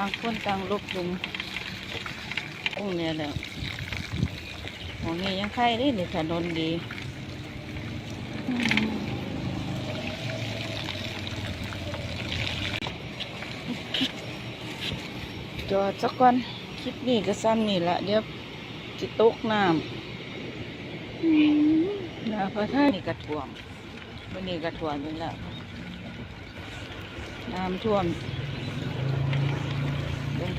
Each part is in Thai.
ต่างคนต่างลบลุมตรงเนี้ยแหละของนี้ยังไข่ได้นี่ถนนดีจอดสักก่อนคลิปนี้ก็ซ้ำนี่ละเดี๋ยวจิตกน้ำนาพระท่านี่กระท่วมวันนี้กระท่วมอยู่แหล้วน้ำท่วมเบิ่ง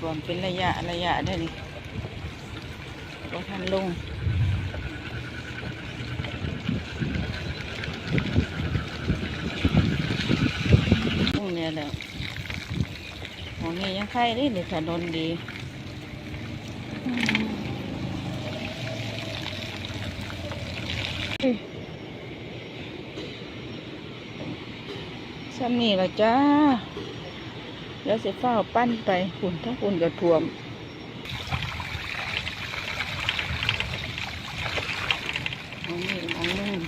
ท่วมเป็นระยะระยะได้นี่ก็ทันลงตรงเนี้ยแหละของนี้ยังไข่ได้นี่ถนนดีเฮ้ยซ้ำนี่ละจ้า แล้วเสียเฝ้าปั้นไปหุ่นถ้าหุ่นกระท่วมมองนี่มองนู่น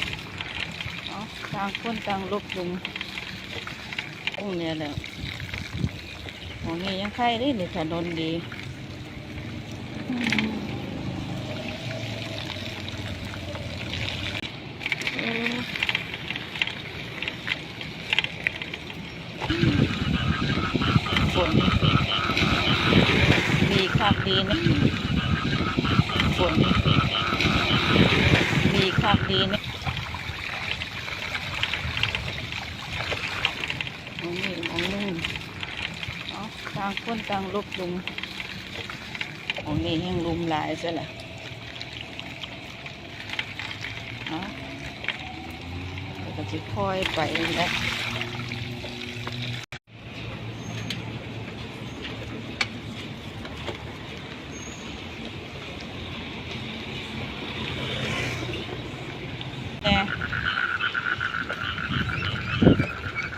เอาต่างคนต่างลบหลุมตรงเนี่ยแหละมองนี้ยังไข่ได้นี่ถนนดีอืมเออฝนมีคัก ดีนะฝนมีคักดีนะมองนี่มองนู่นเอาต่างคนต่างลบหลุมของนี่ยังลุมหลายซะละเอาแล้วก็จะค่อยไปแล้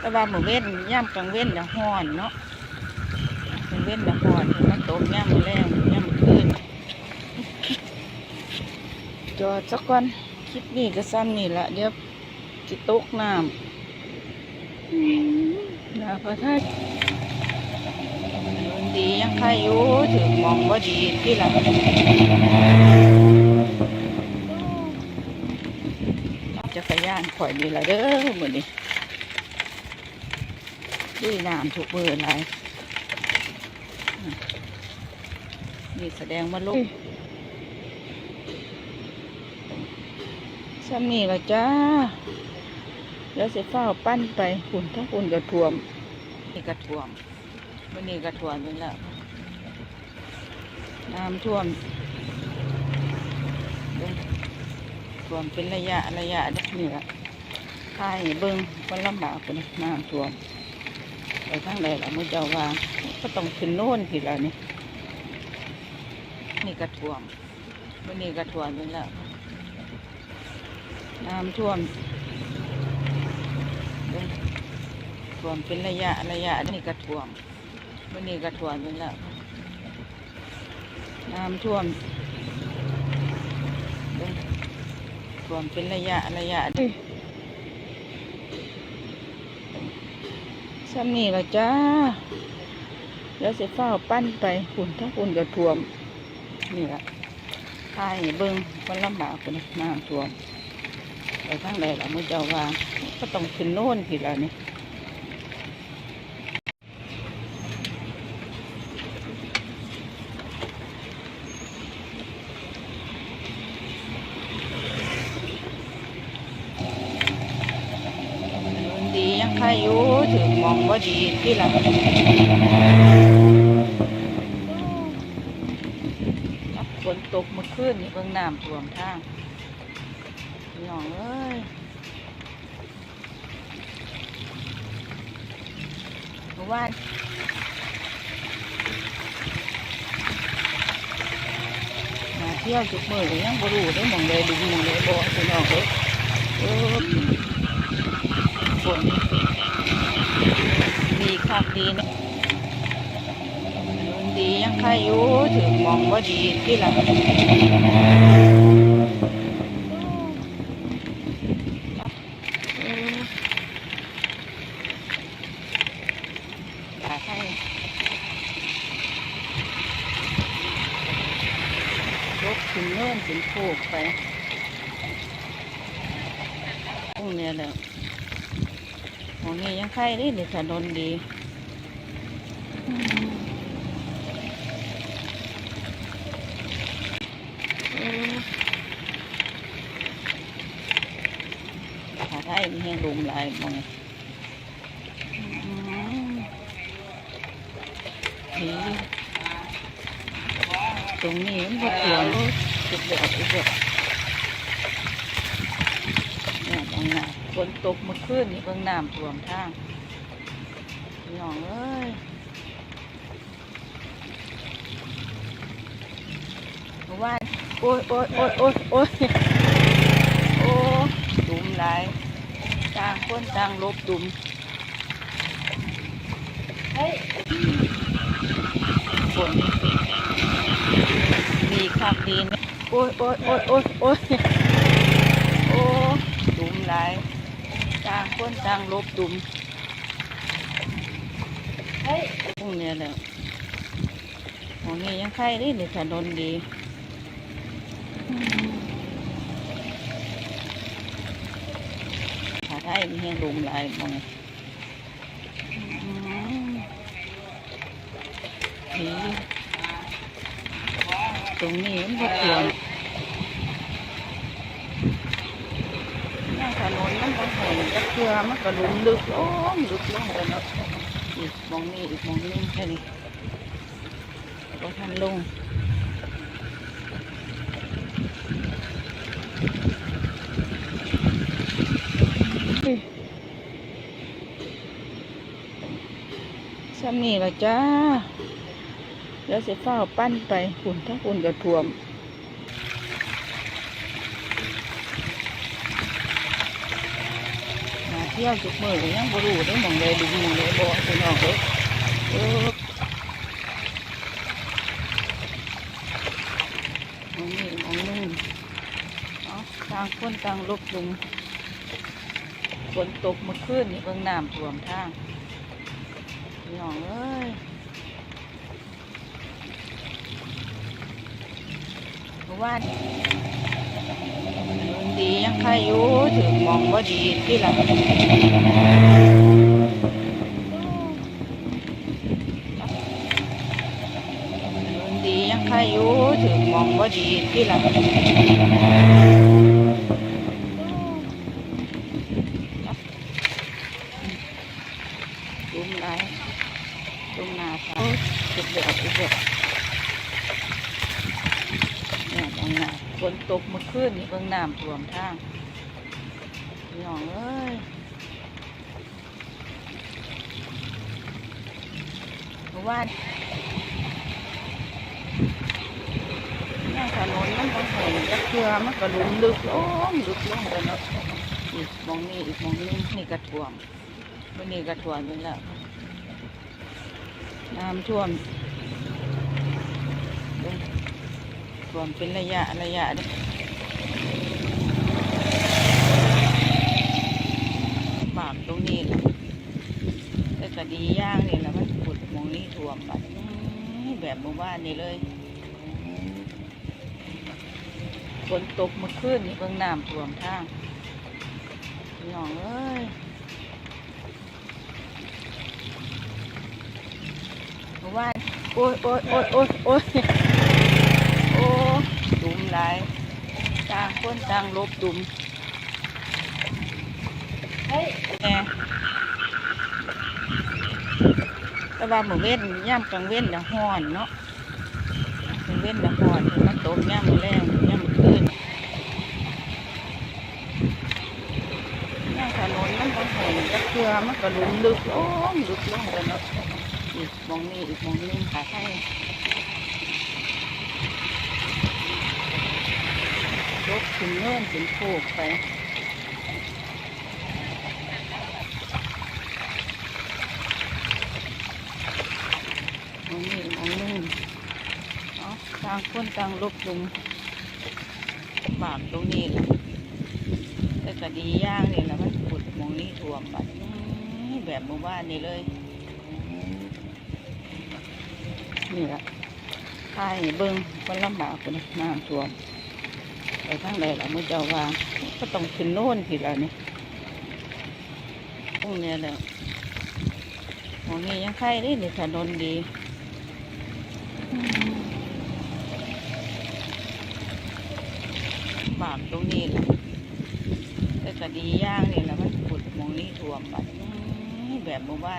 แต่ว่าหมู่เว้นย่ำกลางเว้นละห้อนเนาะกลางเว้นละห้อนมันตกย่ำมือแรงย่ำมือคืนจอดสักก่อนคลิปนี้ก็ซ้ำนี่ละเดี๋ยวจิตกน้ำนาพระธานดียังใครอยู่ถึงมองว่าดีที่หลังจักรยานข่อยนี่ละเด้อมือนี้ ดีน้ำถูกเบอร์อะไรนี่แสดงมาลงซ้ำนี่ละจ้า แล้วเสียเฝ้าปั้นไปฝุ่นถ้าฝุ่นกระท่วมนี่กระท่วมวันนี้กระท่วมอยู่แล้วน้ำท่วมท่วมเป็นระยะระยะนี่แหละทายให้เบิ้งมันลำบากคนน้ำท่วม ไปทางใดล่ะมือเจ้าว่าก็ต้องขึ้นโน่นผิดแล้วนี่นี่กระท่วมวันนี้กระท่วมอยู่แล้วน้ำท่วมท่วมเป็นระยะระยะนี่กระท่วมวันนี้กระท่วมอยู่แล้วน้ำท่วมท่วมเป็นระยะระยะเด้อ ซ้ำนี่ละจ้าแล้วเสียเฝ้าปั้นไปฝุ่นถ้าฝุ่นกระท่วม นี่ละทายเบิ้งมันลำบากคนน้ำท่วมไปทางใดล่ะมือเจ้าว่าก็ต้องขึ้นโน่นทีละนี่ ดียังใครอยู่ถึงมองว่าดีที่หลังฝนตกเมื่อคืนนี่เบิ่งน้ำท่วมทางพี่น้องเอ้ยเมื่อวานมาเที่ยวจุกมือยังบ่รู้ได้มองเลยดูมองเลยบ่พี่น้องเอ้ยฝนักดีเนี่ยดียังใครอยู่ถือมองว่าดีที่หลังยกขึ้นเนิ่นขึ้นโกไปพวกนี้แหละของนี้ยังใครได้หรือถนนดี ขาไทยมันแห้งลมลายมองอืมดีตรงนี้มันก็เขียวจุดเดือดจุดเดือดเนี่ยตรงนั้นฝนตกเมื่อคืนนี่เบิ่งน้ำท่วมทางน้องเอ้ย มื่อวานโอ้ยโอ้ยโอ้ยโอ้ยโอ้ยโอ้ดุมหลายต่างคนต่างลบดุมเฮ้ยฝนดีครับดีนะโอ้ยโอ้ยโอ้ยโอ้ยโอ้ยโอ้ดุมหลายต่างคนต่างลบดุมเฮ้ยพวกเนี้ยแหละของนี้ยังไข่ได้เลยถนนดี ขาไทยมันแห้งลมลายมองอืมดีตรงนี้มันก็เขียวนั่งถนนมันก็แห้งจะเกลือมันก็ลุมลึกลงลึกลงเลยเนาะอีกมองนี้อีกมองนึงแค่นี้ก็ทันลงอุ้ย ซ้ำนี่ละจ้าเดี๋ยวเสียฟ้าปั้นไปฝุ่นถ้าฝุ่นก็ท่วมมาเที่ยวจุกมือยังบ่รู้ได้มองเลยดูมองเลยบ่พี่น้องเอ้ยเออหมองนี่หมองนึงเอางคนต่างลบลงฝนตกเมื่อคืนนี่เบิ่งน้ำท่วมทางพี่น้องเอ้ยเพราะว่านดียังใครอยู่ถึงมองว่าดีที่หลังดียังใครอยู่ถึงมองว่าดีที่หลังดุมไรดุมหนาเขา จุดเดือดจุดเดือดเนี่ยตรงน้ำฝนตกเมื่อคืนนี่เบิ่งน้ำท่วมทางพี่น้องเอ้ยเมื่อวานเนี่ยถนนมันก็แห้งจะเกลือมันก็ลุ่มลึกลงลึกลงเลยเนาะอีกมองนี่อีกมองนึงนี่กระท่วมวันนี้กระท่วมไปแล้ว น้ำท่วมรวมเป็นระยะระยะเด้บากตรงนี้แหละแต่ก็ดีย่างนี่แหละมันขุดมองนี้ท่วมบัดนี้แบบหมู่บ้านนี่เลยฝนตกเมื่อคืนนี่เบิ่งน้ำท่วมทางพี่น้องเอ้ยหมู่บ้าน โอ้ยโอ้ยโอ้ยโอ้ยโอ้ยโอ้ดุมหลายต่างคนต่างลบดุมเฮ้ยแน่แต่ว่าหมูเว้นย่ำกลางเว้นละห้อนเนาะกลางเว้นละห้อนถึงมาตกย่ำแรงย่ำมื้นย่ำถนนมันก็แห้งจะเกลือมันก็ลุมลึกลงลึกลงเลยเนาะ อีกมองนี่อีกมองนึงขาให้ยกขึ้นเงื่อนเป็นโคกไปมองนี่มองนู่นเอาต่างคนต่างลบลุงบากตรงนี้แหละแต่ก็ดีอย่างนี่แหละมันขุดหมองนี้ท่วมบัดนี้แบบหมู่บ้านนี่เลย นี่แหละใช่เบิ้งมันลำบากคนน้ำท่วมไปทางใดล่ะมือเจ้าว่าก็ต้องขึ้นโน่นผิดแล้วนี่ตรงเนี้ยแหละมองนี้ยังไข่นี่นี่ถนนดีอืมบาปตรงนี้แหละแต่ก็ดีย่างนี่แหละมันขุดมองนี้ท่วมบัดนี้แบบหมู่บ้าน